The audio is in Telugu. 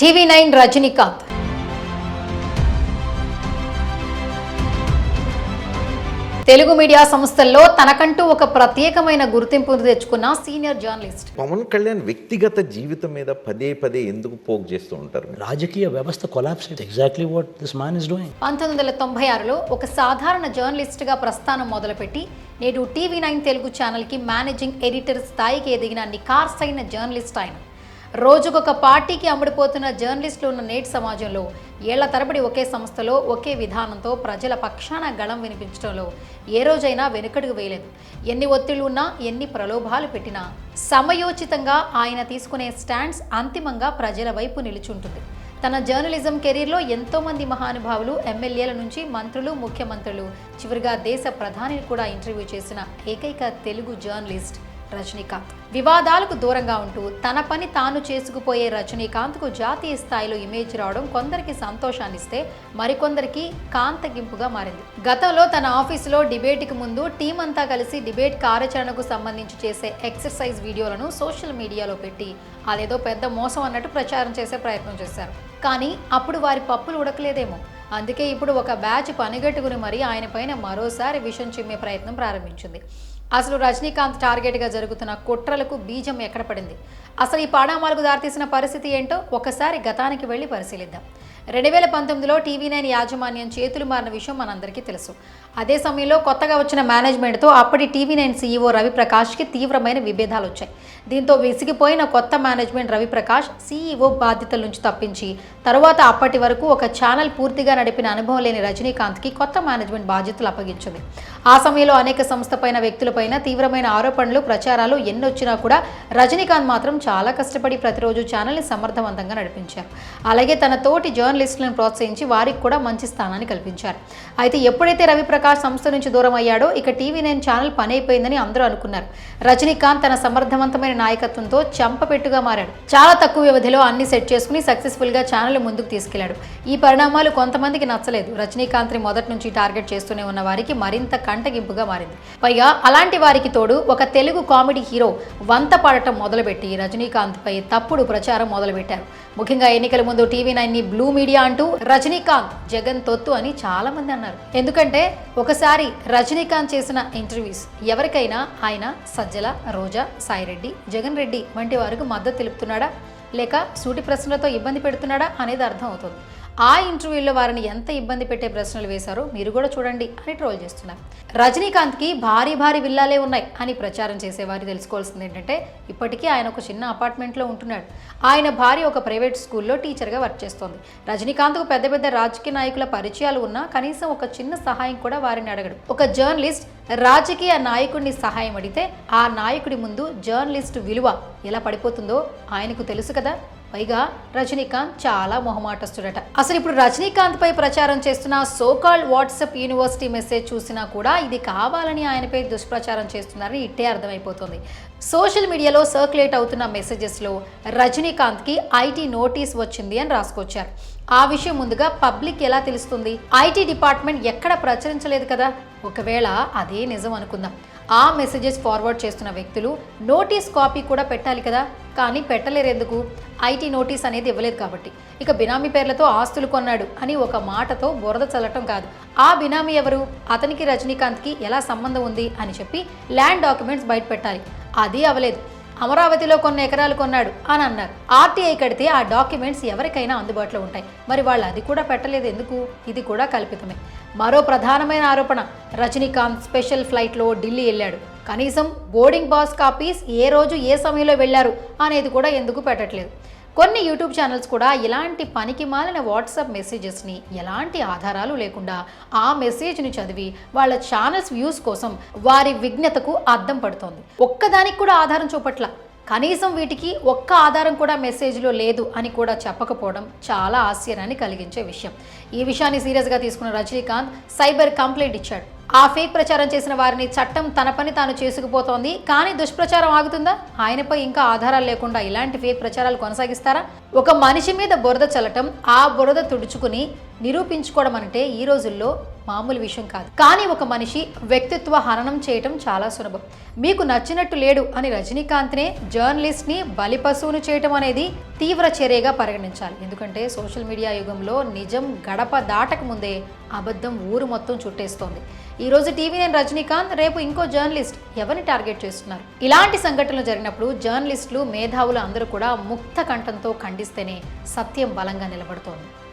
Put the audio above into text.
TV nine Rajinikanth. Telugu media సంస్థల్లో తనకంటూ ఒక ప్రత్యేకమైన గుర్తింపు తెచ్చుకున్న సీనియర్ జర్నలిస్ట్. పవన్ కళ్యాణ్ వ్యక్తిగత జీవితం మీద పదే పదే ఎందుకు పోక్ చేస్తూ ఉంటారు? రాజకీయ వ్యవస్థ collapse exactly what this man is doing పంతొమ్మిది వందల తొంభై ఆరులో ఒక సాధారణ జర్నలిస్ట్గా ప్రస్థానం మొదలుపెట్టి నేడు టీవీ నైన్ తెలుగు ఛానల్కి మేనేజింగ్ ఎడిటర్ స్థాయికి ఎదిగిన నికార్సైన జర్నలిస్ట్ ఆయన. రోజుకొక పార్టీకి అమ్ముడుపోతున్న జర్నలిస్టులు ఉన్న నేటి సమాజంలో ఏళ్ళ తరబడి ఒకే సంస్థలో ఒకే విధానంతో ప్రజల పక్షాన గళం వినిపించడంలో ఏ రోజైనా వెనుకడుగు వేయలేదు. ఎన్ని ఒత్తిళ్ళు ఉన్నా ఎన్ని ప్రలోభాలు పెట్టినా సమయోచితంగా ఆయన తీసుకునే స్టాండ్స్ అంతిమంగా ప్రజల వైపు నిలుచుంటుంది. తన జర్నలిజం కెరీర్లో ఎంతోమంది మహానుభావులు ఎమ్మెల్యేల నుంచి మంత్రులు ముఖ్యమంత్రులు చివరిగా దేశ ప్రధానిని కూడా ఇంటర్వ్యూ చేసిన ఏకైక తెలుగు జర్నలిస్ట్ రజనీకాంత్. వివాదాలకు దూరంగా ఉంటూ తన పని తాను చేసుకుపోయే రజనీకాంత్కు జాతీయ స్థాయిలో ఇమేజ్ రావడం కొందరికి సంతోషాన్నిస్తే మరికొందరికి కాంతగింపుగా మారింది. గతంలో తన ఆఫీసులో డిబేట్కి ముందు టీం అంతా కలిసి డిబేట్ కార్యాచరణకు సంబంధించి చేసే ఎక్సర్సైజ్ వీడియోలను సోషల్ మీడియాలో పెట్టి అదేదో పెద్ద మోసం అన్నట్టు ప్రచారం చేసే ప్రయత్నం చేశారు. కానీ అప్పుడు వారి పప్పులు ఉడకలేదేమో. అందుకే ఇప్పుడు ఒక బ్యాచ్ పనిగట్టుకుని మరీ ఆయన పైన మరోసారి విషం చిమ్మే ప్రయత్నం ప్రారంభించింది. అసలు రజనీకాంత్ టార్గెట్గా జరుగుతున్న కుట్రలకు బీజం ఎక్కడ పడింది? అసలు ఈ పాడామాలకు దారితీసిన పరిస్థితి ఏంటో ఒకసారి గతానికి వెళ్ళి పరిశీలిద్దాం. రెండు వేల పంతొమ్మిదిలో టీవీ నైన్ యాజమాన్యం చేతులు మారిన విషయం మనందరికీ తెలుసు. అదే సమయంలో కొత్తగా వచ్చిన మేనేజ్మెంట్తో అప్పటి టీవీ నైన్ సీఈఓ రవిప్రకాష్కి తీవ్రమైన విభేదాలు వచ్చాయి. దీంతో విసిగిపోయిన కొత్త మేనేజ్మెంట్ రవిప్రకాష్ సీఈఓ బాధ్యతల నుంచి తప్పించి తరువాత అప్పటి వరకు ఒక ఛానల్ పూర్తిగా నడిపిన అనుభవం లేని రజనీకాంత్కి కొత్త మేనేజ్మెంట్ బాధ్యతలు అప్పగించింది. ఆ సమయంలో అనేక సంస్థపైన పైన తీవ్రమైన ఆరోపణలు ప్రచారాలు ఎన్నొచ్చినా కూడా రజనీకాంత్ మాత్రం చాలా కష్టపడి ప్రతిరోజు ఛానల్ని సమర్థవంతంగా నడిపించారు. అలాగే తన తోటి జర్నలిస్టులను ప్రోత్సహించి వారికి కూడా మంచి స్థానాన్ని కల్పించారు. అయితే ఎప్పుడైతే రవిప్రకాష్ సంస్థ నుంచి దూరం అయ్యాడో ఇక టీవీ నైన్ ఛానల్ పని అయిపోయిందని అందరూ అనుకున్నారు. రజనీకాంత్ తన సమర్థవంతమైన నాయకత్వంతో చంపపెట్టుగా మారాడు. చాలా తక్కువ వ్యవధిలో అన్ని సెట్ చేసుకుని సక్సెస్ఫుల్గా ఛానల్ ముందుకు తీసుకెళ్ళాడు. ఈ పరిణామాలు కొంతమందికి నచ్చలేదు. రజనీకాంత్ని మొదటి నుంచి టార్గెట్ చేస్తూనే ఉన్న వారికి మరింత కంటగింపుగా మారింది. పైగా అలాంటి వారికి తోడు ఒక తెలుగు కామెడీ హీరో వంత పాడటం మొదలుపెట్టి రజనీకాంత్ పై తప్పుడు ప్రచారం మొదలుపెట్టారు. ముఖ్యంగా ఎన్నికల ముందు టీవీ నైన్ని బ్లూ మీడియా అంటూ రజనీకాంత్ జగన్ తొత్తు అని చాలా మంది అన్నారు. ఎందుకంటే ఒకసారి రజనీకాంత్ చేసిన ఇంటర్వ్యూస్ ఎవరికైనా ఆయన సజ్జల రోజా సాయిరెడ్డి జగన్ రెడ్డి వంటి వారికి మద్దతు తెలుపుతున్నాడా? లేక సూటి ప్రశ్నలతో ఇబ్బంది పెడుతున్నాడా? అనేది అర్థం అవుతుంది. ఆ ఇంటర్వ్యూలో వారిని ఎంత ఇబ్బంది పెట్టే ప్రశ్నలు వేశారో మీరు కూడా చూడండి అని ట్రోల్ చేస్తున్నారు. రజనీకాంత్కి భారీ భారీ విల్లాలే ఉన్నాయి అని ప్రచారం చేసేవారు తెలుసుకోవాల్సింది ఏంటంటే ఇప్పటికీ ఆయన ఒక చిన్న అపార్ట్మెంట్లో ఉంటున్నాడు. ఆయన భార్య ఒక ప్రైవేట్ స్కూల్లో టీచర్గా వర్క్ చేస్తోంది. రజనీకాంత్కు పెద్ద పెద్ద రాజకీయ నాయకుల పరిచయాలు ఉన్నా కనీసం ఒక చిన్న సహాయం కూడా వారిని అడగడు. ఒక జర్నలిస్ట్ రాజకీయ నాయకుడిని సహాయం అడిగితే ఆ నాయకుడి ముందు జర్నలిస్ట్ విలువ ఎలా పడిపోతుందో ఆయనకు తెలుసు కదా. పైగా రజనీకాంత్ చాలా మొహమాటస్తుడట. అసలు ఇప్పుడు రజనీకాంత్ పై ప్రచారం చేస్తున్న సోకాల్డ్ వాట్సాప్ యూనివర్సిటీ మెసేజ్ చూసినా కూడా ఇది కావాలని ఆయనపై దుష్ప్రచారం చేస్తున్నారని ఇట్టే అర్థమైపోతుంది. సోషల్ మీడియాలో సర్క్యులేట్ అవుతున్న మెసేజెస్లో రజనీకాంత్కి ఐటీ నోటీస్ వచ్చింది అని రాసుకొచ్చారు. ఆ విషయం ముందుగా పబ్లిక్ ఎలా తెలుస్తుంది? ఐటీ డిపార్ట్మెంట్ ఎక్కడ ప్రచురించలేదు కదా? ఒకవేళ అదే నిజం అనుకుందాం. ఆ మెసేజెస్ ఫార్వర్డ్ చేస్తున్న వ్యక్తులు నోటీస్ కాపీ కూడా పెట్టాలి కదా? కానీ పెట్టలేరు ఎందుకు ఐటీ నోటీస్ అనేది ఇవ్వలేదు కాబట్టి. ఇక బినామీ పేర్లతో ఆస్తులు కొన్నాడు అని ఒక మాటతో బురద చల్లటం కాదు. ఆ బినామీ ఎవరు? అతనికి రజనీకాంత్కి ఎలా సంబంధం ఉంది? అని చెప్పి ల్యాండ్ డాక్యుమెంట్స్ బయట పెట్టాలి అది అవలేదు. అమరావతిలో కొన్ని ఎకరాలు కొన్నాడు అని అన్నారు. ఆర్టీఐ కడితే ఆ డాక్యుమెంట్స్ ఎవరికైనా అందుబాటులో ఉంటాయి. మరి వాళ్ళు అది కూడా పెట్టలేదు ఎందుకు? ఇది కూడా కల్పితమే. మరో ప్రధానమైన ఆరోపణ రజనీకాంత్ స్పెషల్ ఫ్లైట్లో ఢిల్లీ వెళ్ళాడు. కనీసం బోర్డింగ్ పాస్ కాపీస్ ఏ రోజు ఏ సమయంలో వెళ్ళారు అనేది కూడా ఎందుకు పెట్టట్లేదు. కొన్ని యూట్యూబ్ ఛానల్స్ కూడా ఇలాంటి పనికి మాలిన వాట్సాప్ మెసేజెస్ని ఎలాంటి ఆధారాలు లేకుండా ఆ మెసేజ్ని చదివి వాళ్ళ ఛానల్స్ వ్యూస్ కోసం వారి విజ్ఞతకు అద్దం పడుతోంది. ఒక్కదానికి కూడా ఆధారం చూపట్ల. కనీసం వీటికి ఒక్క ఆధారం కూడా మెసేజ్లో లేదు అని కూడా చెప్పకపోవడం చాలా ఆశ్చర్యాన్ని కలిగించే విషయం. ఈ విషయాన్ని సీరియస్గా తీసుకున్న రజనీకాంత్ సైబర్ కంప్లైంట్ ఇచ్చాడు. ఆ ఫేక్ ప్రచారం చేసిన వారిని చట్టం తన పని తాను చేసుకుపోతోంది. కానీ దుష్ప్రచారం ఆగుతుందా? ఆయనపై ఇంకా ఆధారాలు లేకుండా ఇలాంటి ఫేక్ ప్రచారాలు కొనసాగిస్తారా? ఒక మనిషి మీద బురద చల్లటం ఆ బురద తుడుచుకుని నిరూపించుకోవడం అంటే ఈ రోజుల్లో మామూలు విషయం కాదు. కానీ ఒక మనిషి వ్యక్తిత్వ హననం చేయటం చాలా సులభం. మీకు నచ్చినట్టు లేడు అని రజనీకాంత్నే జర్నలిస్ట్ని బలిపశువును చేయటం అనేది తీవ్ర చర్యగా పరిగణించాలి. ఎందుకంటే సోషల్ మీడియా యుగంలో నిజం గడప దాటక ముందే అబద్ధం ఊరు మొత్తం చుట్టేస్తోంది. ఈ రోజు టీవీ నేను రజనీకాంత్ రేపు ఇంకో జర్నలిస్ట్. ఎవరిని టార్గెట్ చేస్తున్నారు? ఇలాంటి సంఘటనలు జరిగినప్పుడు జర్నలిస్టులు మేధావులు అందరూ కూడా ముక్త కంఠంతో ఖండిస్తేనే సత్యం బలంగా నిలబడుతోంది.